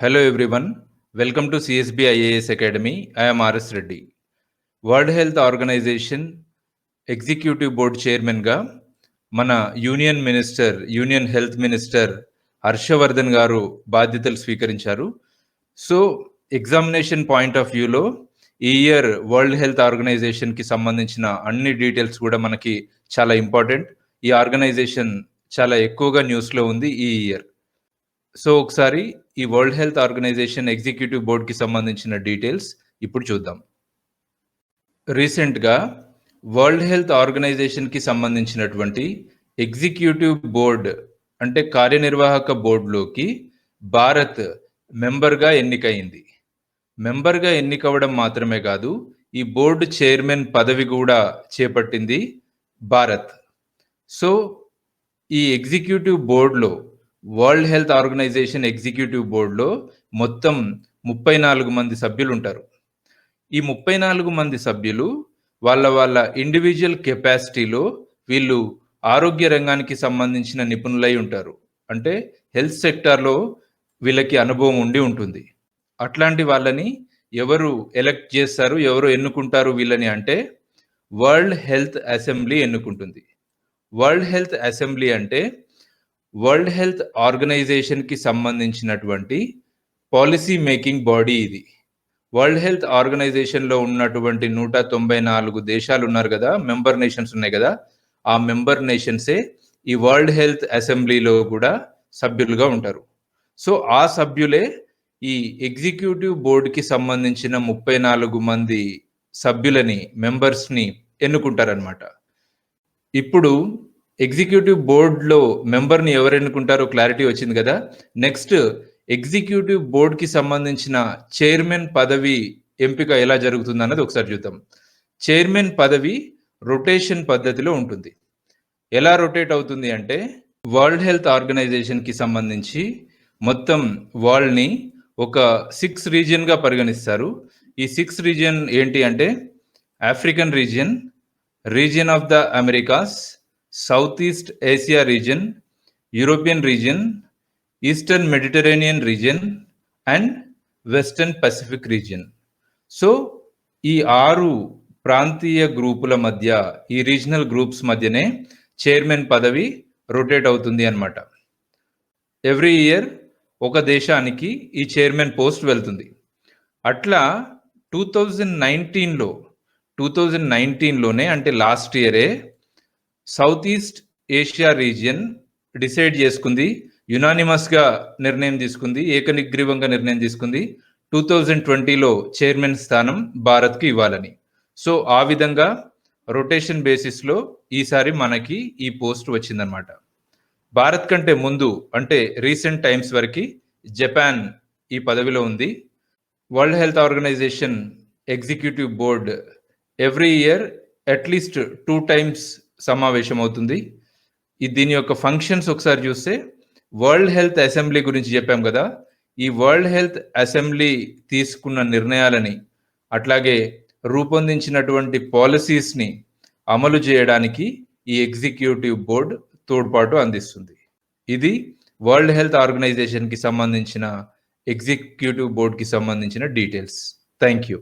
Hello everyone welcome to CSB IAS academy I'm R S Reddy world health organization executive board చైర్మన్గా మన union minister union health minister Harshvardhan garu బాధ్యతలు స్వీకరించారు so examination point of వ్యూలో ఈ year world Health ఆర్గనైజేషన్కి సంబంధించిన అన్ని details కూడా మనకి చాలా ఇంపార్టెంట్ ఈ ఆర్గనైజేషన్ చాలా ఎక్కువగా న్యూస్లో ఉంది ఈ ఇయర్ సో ఒకసారి ఈ వరల్డ్ హెల్త్ ఆర్గనైజేషన్ ఎగ్జిక్యూటివ్ బోర్డ్కి సంబంధించిన డీటెయిల్స్ ఇప్పుడు చూద్దాం. రీసెంట్గా వరల్డ్ హెల్త్ ఆర్గనైజేషన్కి సంబంధించినటువంటి ఎగ్జిక్యూటివ్ బోర్డ్ అంటే కార్యనిర్వాహక బోర్డులోకి భారత్ మెంబర్గా ఎన్నికయింది. మెంబర్గా ఎన్నికవడం మాత్రమే కాదు ఈ బోర్డు చైర్మన్ పదవి కూడా చేపట్టింది భారత్. సో ఈ ఎగ్జిక్యూటివ్ బోర్డులో వరల్డ్ హెల్త్ ఆర్గనైజేషన్ ఎగ్జిక్యూటివ్ బోర్డులో మొత్తం ముప్పై నాలుగు మంది సభ్యులు ఉంటారు ఈ ముప్పై నాలుగు మంది సభ్యులు వాళ్ళ వాళ్ళ ఇండివిజువల్ కెపాసిటీలో వీళ్ళు ఆరోగ్య రంగానికి సంబంధించిన నిపుణులై ఉంటారు. అంటే హెల్త్ సెక్టార్లో వీళ్ళకి అనుభవం ఉండి ఉంటుంది. అట్లాంటి వాళ్ళని ఎవరు ఎలక్ట్ చేస్తారు ఎవరు ఎన్నుకుంటారు వీళ్ళని అంటే వరల్డ్ హెల్త్ అసెంబ్లీ ఎన్నుకుంటుంది. వరల్డ్ హెల్త్ అసెంబ్లీ అంటే వరల్డ్ హెల్త్ ఆర్గనైజేషన్కి సంబంధించినటువంటి పాలసీ మేకింగ్ బాడీ ఇది. వరల్డ్ హెల్త్ ఆర్గనైజేషన్లో ఉన్నటువంటి నూట తొంభై నాలుగు దేశాలు ఉన్నారు కదా మెంబర్ నేషన్స్ ఉన్నాయి కదా ఆ మెంబర్ నేషన్సే ఈ వరల్డ్ హెల్త్ అసెంబ్లీలో కూడా సభ్యులుగా ఉంటారు. సో ఆ సభ్యులే ఈ ఎగ్జిక్యూటివ్ బోర్డుకి సంబంధించిన ముప్పై నాలుగు మంది సభ్యులని మెంబర్స్ని ఎన్నుకుంటారనమాట ఇప్పుడు ఎగ్జిక్యూటివ్ బోర్డులో మెంబర్ని ఎవరు ఎన్నుకుంటారో క్లారిటీ వచ్చింది కదా. నెక్స్ట్ ఎగ్జిక్యూటివ్ బోర్డుకి సంబంధించిన చైర్మన్ పదవి ఎంపిక ఎలా జరుగుతుంది అన్నది ఒకసారి చూద్దాం. చైర్మన్ పదవి రొటేషన్ పద్ధతిలో ఉంటుంది. ఎలా రొటేట్ అవుతుంది అంటే వరల్డ్ హెల్త్ ఆర్గనైజేషన్కి సంబంధించి మొత్తం వరల్డ్ని ఒక సిక్స్ రీజియన్గా పరిగణిస్తారు. ఈ సిక్స్ రీజియన్ ఏంటి అంటే African region region of the Americas South East Asia region European region Eastern Mediterranean region and Western Pacific region. So ఈ ఆరు ప్రాంతీయ గ్రూపుల మధ్య ఈ రీజనల్ గ్రూప్స్ మధ్యనే చైర్మన్ పదవి రొటేట్ అవుతుంది అనమాట ఎవ్రీ ఇయర్ ఒక దేశానికి ఈ చైర్మన్ పోస్ట్ వెళ్తుంది. అట్లా టూ థౌజండ్ నైన్టీన్లో టూ థౌజండ్ నైన్టీన్లోనే అంటే లాస్ట్ ఇయరే South East Asia region decide చేసుకుంది యునానిమస్గా నిర్ణయం తీసుకుంది ఏకనిగ్రీవంగా నిర్ణయం తీసుకుంది. టూ థౌజండ్ ట్వంటీలో చైర్మన్ స్థానం భారత్కి ఇవ్వాలని. సో ఆ విధంగా రొటేషన్ బేసిస్లో ఈసారి మనకి ఈ పోస్ట్ వచ్చిందనమాట భారత్ కంటే ముందు అంటే రీసెంట్ టైమ్స్ వరకు జపాన్ ఈ పదవిలో ఉంది. World Health Organization executive board every year at least two times సమావేశం అవుతుంది ఈ దీని యొక్క ఫంక్షన్స్ ఒకసారి చూస్తే వరల్డ్ హెల్త్ అసెంబ్లీ గురించి చెప్పాం కదా. ఈ వరల్డ్ హెల్త్ అసెంబ్లీ తీసుకున్న నిర్ణయాలని అట్లాగే రూపొందించినటువంటి పాలసీస్ని అమలు చేయడానికి ఈ ఎగ్జిక్యూటివ్ బోర్డ్ తోడ్పాటు అందిస్తుంది. ఇది వరల్డ్ హెల్త్ ఆర్గనైజేషన్కి సంబంధించిన ఎగ్జిక్యూటివ్ బోర్డ్కి సంబంధించిన డీటెయిల్స్ థ్యాంక్ యూ